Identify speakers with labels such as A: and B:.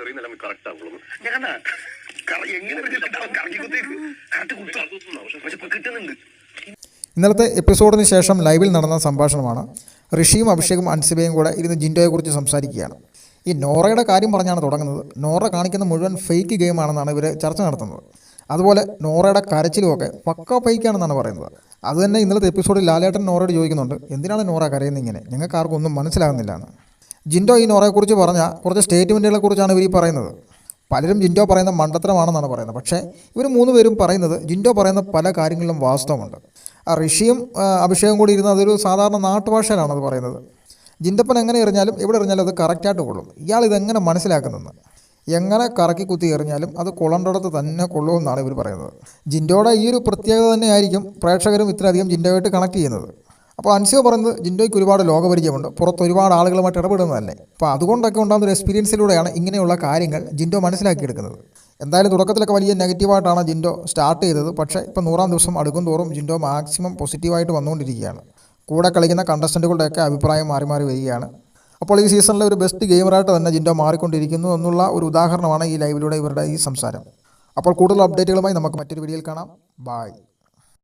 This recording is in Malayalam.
A: എറിയുന്നില്ല നമുക്ക് കറക്റ്റ് ആവുള്ളൂ. ഞാൻ എങ്ങനെ കറക്കി കറക്റ്റ് പക്ഷെ കിട്ടുന്നുണ്ട്.
B: ഇന്നലത്തെ എപ്പിസോഡിന് ശേഷം ലൈവിൽ നടന്ന സംഭാഷണമാണ് ഋഷിയും അഭിഷേകും അൻസിബയും കൂടെ ഇരുന്ന് ജിൻഡോയെക്കുറിച്ച് സംസാരിക്കുകയാണ്. ഈ നോറയുടെ കാര്യം പറഞ്ഞാണ് തുടങ്ങുന്നത്. നോറ കാണിക്കുന്ന മുഴുവൻ ഫേക്ക് ഗെയിമാണെന്നാണ് ഇവർ ചർച്ച നടത്തുന്നത്. അതുപോലെ നോറയുടെ കരച്ചിലുമൊക്കെ പക്ക ഫേക്കാണെന്നാണ് പറയുന്നത്. അതുതന്നെ ഇന്നലത്തെ എപ്പിസോഡിൽ ലാലേട്ടൻ നോറയോട് ചോദിക്കുന്നുണ്ട് എന്തിനാണ് നോറ കരയുന്നത് ഇങ്ങനെ? ഞങ്ങൾക്ക് ആർക്കും ഒന്നും മനസ്സിലാകുന്നില്ല എന്ന്. ജിൻഡോ ഈ നോറയെക്കുറിച്ച് പറഞ്ഞ കുറച്ച് സ്റ്റേറ്റ്മെന്റുകളെ കുറിച്ചാണ് ഇവർ ഈ പറയുന്നത്. പലരും ജിൻഡോ പറയുന്ന മണ്ടത്തരമാണെന്നാണ് പറയുന്നത്. പക്ഷേ ഇവർ മൂന്ന് പേരും പറയുന്നത് ജിൻഡോ പറയുന്ന പല കാര്യങ്ങളിലും വാസ്തവമുണ്ട്. ആ ഋഷിയും അഭിഷേകം കൂടി ഇരുന്ന അതൊരു സാധാരണ നാട്ടുഭാഷയിലാണ് അത് പറയുന്നത്. ജിൻഡപ്പൻ എങ്ങനെ എറിഞ്ഞാലും എവിടെ എറിഞ്ഞാലും അത് കറക്റ്റായിട്ട് കൊള്ളും. ഇയാൾ ഇതെങ്ങനെ മനസ്സിലാക്കുന്നതെന്ന് എങ്ങനെ കറക്കി കുത്തി എറിഞ്ഞാലും അത് കൊള്ളേണ്ടടത്ത് തന്നെ കൊള്ളുമെന്നാണ് ഇവർ പറയുന്നത്. ജിൻഡോയുടെ ഈ ഒരു പ്രത്യേകത തന്നെയായിരിക്കും പ്രേക്ഷകരും ഇത്രയധികം ജിൻഡോയായിട്ട് കണക്ട് ചെയ്യുന്നത്. അപ്പോൾ അൻസിയോ പറയുന്നത് ജിൻഡോയ്ക്ക് ഒരുപാട് ലോകപരിചയമുണ്ട്. പുറത്ത് ഒരുപാട് ആളുകളുമായിട്ട് ഇടപെടുന്നതല്ലേ. അപ്പോൾ അതുകൊണ്ടൊക്കെ ഉണ്ടാകുന്ന ഒരു എക്സ്പീരിയൻസിലൂടെയാണ് ഇങ്ങനെയുള്ള കാര്യങ്ങൾ ജിൻഡോ മനസ്സിലാക്കിയെടുക്കുന്നത്. എന്തായാലും തുടക്കത്തിലൊക്കെ വലിയ നെഗറ്റീവായിട്ടാണ് ജിൻഡോ സ്റ്റാർട്ട് ചെയ്തത്. പക്ഷേ ഇപ്പോൾ നൂറാം ദിവസം അടുക്കും തോറും ജിൻഡോ മാക്സിമം പോസിറ്റീവായിട്ട് വന്നുകൊണ്ടിരിക്കുകയാണ്. കൂടെ കളിക്കുന്ന കണ്ടസ്റ്റന്റുകളുടെയൊക്കെ അഭിപ്രായം മാറി മാറി വരികയാണ്. അപ്പോൾ ഈ സീസണിലെ ഒരു ബെസ്റ്റ് ഗെയിമറായിട്ട് തന്നെ ജിൻഡോ മാറിക്കൊണ്ടിരിക്കുന്നു എന്നുള്ള ഒരു ഉദാഹരണമാണ് ഈ ലൈവിലൂടെ ഇവരുടെ ഈ സംസാരം. അപ്പോൾ കൂടുതൽ അപ്ഡേറ്റുകളുമായി നമുക്ക് മറ്റൊരു വീഡിയോയിൽ കാണാം. ബായ്